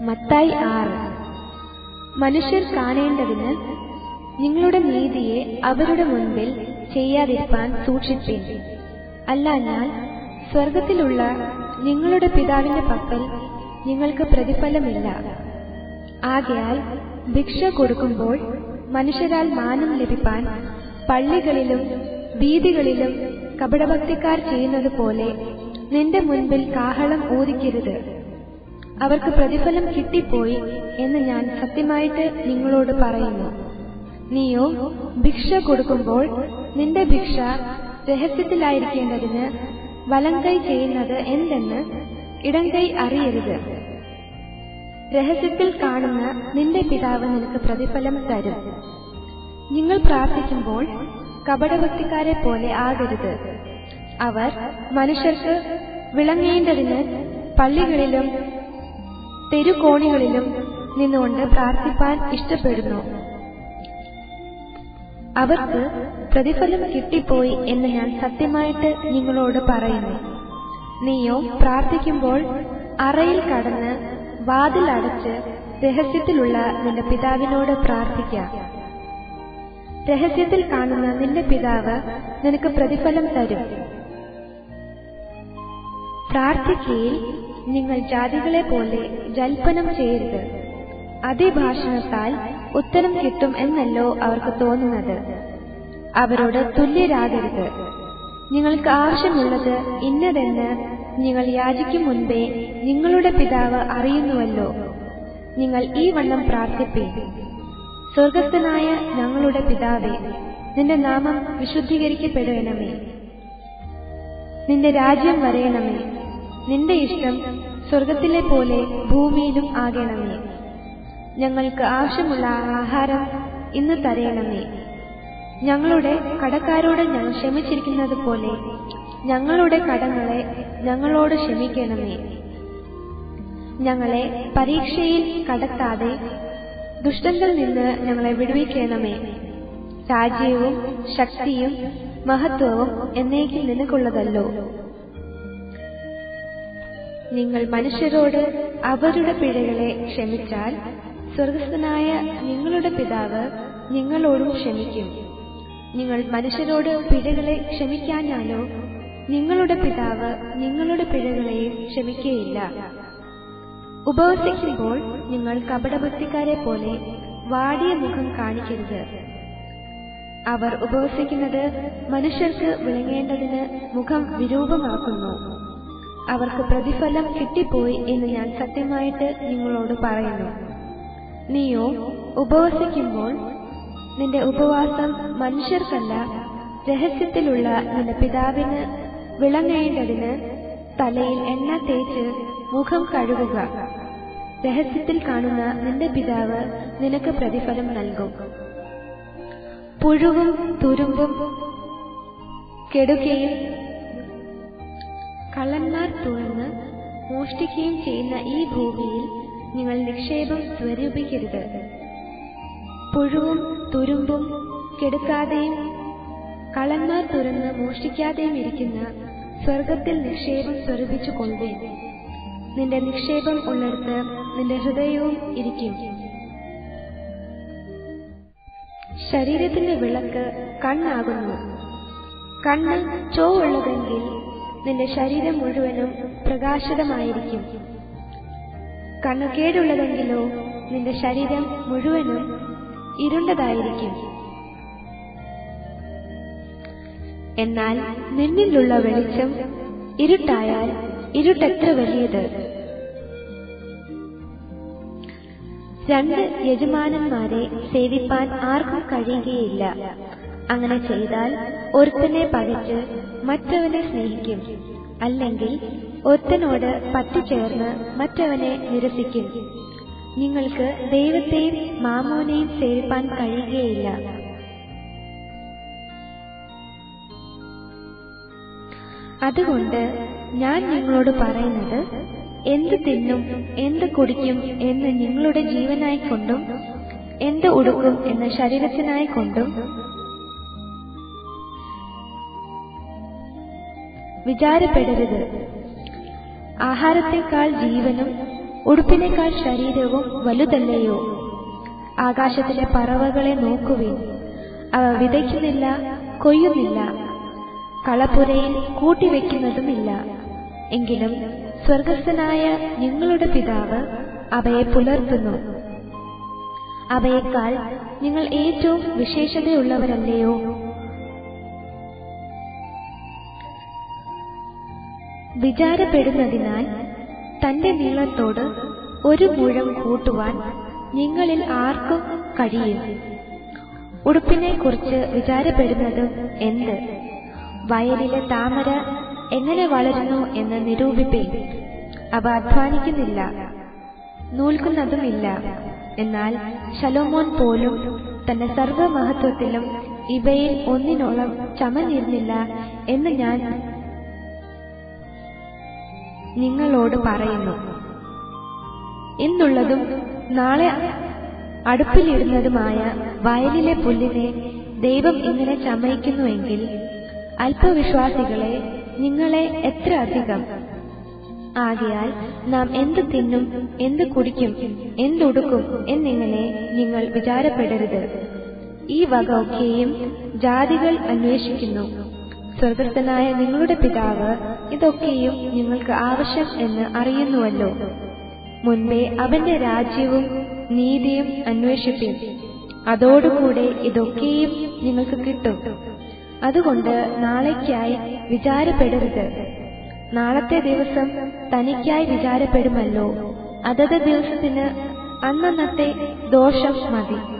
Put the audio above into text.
മത്തായി ആറ്. മനുഷ്യർ കാണേണ്ടതിന് നിങ്ങളുടെ നീതിയെ അവരുടെ മുൻപിൽ ചെയ്യാതിരിപ്പാൻ സൂക്ഷിപ്പിൻ. അല്ലാഞ്ഞാൽ സ്വർഗത്തിലുള്ള നിങ്ങളുടെ പിതാവിന്റെ പക്കൽ നിങ്ങൾക്ക് പ്രതിഫലമില്ല. ആകയാൽ ഭിക്ഷ കൊടുക്കുമ്പോൾ മനുഷ്യരാൽ മാനം ലഭിപ്പാൻ പള്ളികളിലും വീതികളിലും കപടഭക്തിക്കാർ ചെയ്യുന്നത് പോലെ നിന്റെ മുൻപിൽ കാഹളം ഊതിക്കരുത്. അവർക്ക് പ്രതിഫലം കിട്ടിപ്പോയി എന്ന് ഞാൻ സത്യമായിട്ട് നിങ്ങളോട് പറയുന്നു. നീയോ ഭിക്ഷ കൊടുക്കുമ്പോൾ നിന്റെ ഭിക്ഷ രഹസ്യത്തിലായിരിക്കേണ്ടതിന് വലങ്കൈ ചെയ്യുന്നത് എന്തെന്ന് ഇടങ്കൈ അറിയരുത്. രഹസ്യത്തിൽ കാണുന്ന നിന്റെ പിതാവ് നിനക്ക് പ്രതിഫലം തരും. നിങ്ങൾ പ്രാർത്ഥിക്കുമ്പോൾ കപടഭക്തിക്കാരെ പോലെ ആകരുത്. അവർ മനുഷ്യർക്ക് വിളങ്ങേണ്ടതിന് പള്ളികളിലും തെരുക്കോണികളിലും നിന്നുകൊണ്ട് പ്രാർത്ഥിപ്പാൻ ഇഷ്ടപ്പെടുന്നു. അവർക്ക് പ്രതിഫലം കിട്ടിപ്പോയി എന്ന് ഞാൻ സത്യമായിട്ട് നിങ്ങളോട് പറയുന്നു. നീയോ പ്രാർത്ഥിക്കുമ്പോൾ അറയിൽ കടന്ന് വാതിൽ അടച്ച് രഹസ്യത്തിലുള്ള നിന്റെ പിതാവിനോട് പ്രാർത്ഥിക്കാം. രഹസ്യത്തിൽ കാണുന്ന നിന്റെ പിതാവ് നിനക്ക് പ്രതിഫലം തരും. പ്രാർത്ഥിക്കയിൽ നിങ്ങൾ ജാതികളെ പോലെ ജൽപ്പനം ചെയ്യരുത്. അതിഭാഷണത്താൽ ഉത്തരം കിട്ടും എന്നല്ലോ അവർക്ക് തോന്നുന്നത്. അവരോട് തുല്യരാകരുത്. നിങ്ങൾക്ക് ആവശ്യമുള്ളത് ഇന്നതെന്ന് നിങ്ങൾ യാചിക്കും മുൻപേ നിങ്ങളുടെ പിതാവ് അറിയുന്നുവല്ലോ. നിങ്ങൾ ഈ വണ്ണം പ്രാർത്ഥിപ്പീൻ സ്വർഗസ്ഥനായ ഞങ്ങളുടെ പിതാവേ നിന്റെ നാമം വിശുദ്ധീകരിക്കപ്പെടണമേ. നിന്റെ രാജ്യം വരയണമേ. നിന്റെ ഇഷ്ടം സ്വർഗത്തിലെ പോലെ ഭൂമിയിലും ആകണമേ. ഞങ്ങൾക്ക് ആവശ്യമുള്ള ആഹാരം ഇന്ന് തരയണമേ ഞങ്ങളുടെ കടക്കാരോട് ഞങ്ങൾ ക്ഷമിച്ചിരിക്കുന്നത് പോലെ ഞങ്ങളുടെ കടങ്ങളെ ഞങ്ങളോട് ക്ഷമിക്കണമേ. ഞങ്ങളെ പരീക്ഷയിൽ കടത്താതെ ദുഷ്ടങ്ങൾ നിന്ന് ഞങ്ങളെ വിടുവിക്കണമേ. രാജ്യവും ശക്തിയും മഹത്വവും എന്നേക്കും നിനക്കുള്ളതല്ലോ നിങ്ങൾ മനുഷ്യരോട് അവരുടെ പിഴകളെ ക്ഷമിച്ചാൽ സ്വർഗസ്ഥനായ നിങ്ങളുടെ പിതാവ് നിങ്ങളോടും ക്ഷമിക്കും. നിങ്ങൾ മനുഷ്യരോട് പിഴകളെ ക്ഷമിക്കാഞ്ഞാലോ നിങ്ങളുടെ പിതാവ് നിങ്ങളുടെ പിഴകളെയും ക്ഷമിക്കുകയില്ല ഉപവസിക്കുമ്പോൾ നിങ്ങൾ കപടഭക്തിക്കാരെ പോലെ വാടിയ മുഖം കാണിക്കരുത്. അവർ ഉപവസിക്കുന്നത് മനുഷ്യർക്ക് വിളങ്ങേണ്ടതിന് മുഖം വിരൂപമാക്കുന്നു. അവർക്ക് പ്രതിഫലം കിട്ടിപ്പോയി എന്ന് ഞാൻ സത്യമായിട്ട് നിങ്ങളോട് പറയുന്നു. നീയോ ഉപവസിക്കുമ്പോൾ നിന്റെ ഉപവാസം മനുഷ്യർക്കല്ല രഹസ്യത്തിലുള്ള നിന്റെ പിതാവിന് വിളങ്ങേണ്ടതിന് തലയിൽ എണ്ണ തേച്ച് മുഖം കഴുകുക. രഹസ്യത്തിൽ കാണുന്ന നിന്റെ പിതാവ് നിനക്ക് പ്രതിഫലം നൽകും. പുഴുവും തുരുമ്പും കെടുകയും കള്ളന്മാർ മോഷ്ടിക്കുകയും ചെയ്യുന്ന ഈ ഭൂമിയിൽ നിങ്ങൾ നിക്ഷേപം സ്വരൂപിക്കരുത്. പുഴുവും തുരുമ്പും കെടുക്കാതെയും കള്ളന്മാർ തുറന്ന് മോഷ്ടിക്കാതെയും ഇരിക്കുന്ന സ്വർഗത്തിൽ നിക്ഷേപം സ്വരൂപിച്ചു കൊള്ളേ നിന്റെ നിക്ഷേപം ഉള്ളിടത്ത് നിന്റെ ഹൃദയവും ഇരിക്കും. ശരീരത്തിന്റെ വിളക്ക് കണ്ണാകുന്നു. കണ്ണ് ചോവുള്ളതെങ്കിൽ നിന്റെ ശരീരം മുഴുവനും പ്രകാശിതമായിരിക്കും. കണ്ണുകേടുള്ളതെങ്കിലോ നിന്റെ ശരീരം മുഴുവനും ഇരുണ്ടതായിരിക്കും. എന്നാൽ നിന്നിലുള്ള വെളിച്ചം ഇരുട്ടായാൽ ഇരുട്ടെത്ര വലിയത്. രണ്ട് യജമാനന്മാരെ സേവിപ്പാൻ ആർക്കും കഴിയുകയില്ല. അങ്ങനെ ചെയ്താൽ ഒരുത്തനെ പകച്ച് മറ്റവനെ സ്നേഹിക്കും. അല്ലെങ്കിൽ ഒരുത്തനോട് പറ്റിച്ചേർന്ന് മറ്റവനെ നിരസിക്കും. നിങ്ങൾക്ക് ദൈവത്തെയും മാമോനെയും സേവിപ്പാൻ കഴിയുകയില്ല. അതുകൊണ്ട് ഞാൻ നിങ്ങളോട് പറയുന്നത് എന്ത് തിന്നും എന്ത് കുടിക്കും എന്ന് നിങ്ങളുടെ ജീവനായി കൊണ്ടും എന്ത് ഉടുക്കും എന്ന് ശരീരത്തിനായി വിചാരപ്പെടരുത്. ആഹാരത്തെക്കാൾ ജീവനും ഉടുപ്പിനേക്കാൾ ശരീരവും വലുതല്ലയോ? ആകാശത്തിലെ പറവകളെ നോക്കുവിൻ. അവ വിതയ്ക്കുന്നില്ല കൊയ്യുന്നില്ല. കളപ്പുരയിൽ കൂട്ടിവെക്കുന്നതുമില്ല. എങ്കിലും സ്വർഗസ്ഥനായ നിങ്ങളുടെ പിതാവ് അവയെ പുലർത്തുന്നു. അവയേക്കാൾ നിങ്ങൾ ഏറ്റവും വിശേഷതയുള്ളവരല്ലയോ? വിചാരപ്പെടുന്നതിനാൽ തന്റെ നീളത്തോട് ഒരു മുഴം കൂട്ടുവാൻ നിങ്ങളിൽ ആർക്കും കഴിയും ഉടുപ്പിനെ കുറിച്ച് വിചാരപ്പെടുന്നത് എന്ത്? വയലിലെ താമര എങ്ങനെ വളരുന്നു എന്ന് നിരൂപിപ്പേ അവ അധ്വാനിക്കുന്നില്ല. നൂൽക്കുന്നതുമില്ല. എന്നാൽ ശലോമോൻ പോലും തന്റെ സർവമഹത്വത്തിലും ഇവയിൽ ഒന്നിനോളം ചമഞ്ഞിരുന്നില്ല എന്ന് ഞാൻ നിങ്ങളോട് പറയുന്നു. ഇന്നുള്ളതും നാളെ അടുപ്പിലിരുന്നതുമായ വയലിലെ പുല്ലിനെ ദൈവം ഇങ്ങനെ ചമയിക്കുന്നുവെങ്കിൽ അല്പവിശ്വാസികളെ നിങ്ങളെ എത്ര അധികം? ആകയാൽ നാം എന്ത് തിന്നും എന്ത് കുടിക്കും എന്തുടുക്കും എന്നിങ്ങനെ നിങ്ങൾ വിചാരപ്പെടരുത്. ഈ വക ഒക്കെയും ജാതികൾ അന്വേഷിക്കുന്നു. സ്വർഗസ്ഥനായ നിങ്ങളുടെ പിതാവ് ഇതൊക്കെയും നിങ്ങൾക്ക് ആവശ്യം എന്ന് അറിയുന്നുവല്ലോ. മുൻപേ അവന്റെ രാജ്യവും നീതിയും അന്വേഷിപ്പിൻ. അതോടുകൂടെ ഇതൊക്കെയും നിങ്ങൾക്ക് കിട്ടും. അതുകൊണ്ട് നാളേക്കായി വിചാരപ്പെടരുത്. നാളത്തെ ദിവസം തനിക്കായി വിചാരപ്പെടുമല്ലോ. അതത് ദിവസത്തിന് അന്നന്നത്തെ ദോഷം മതി.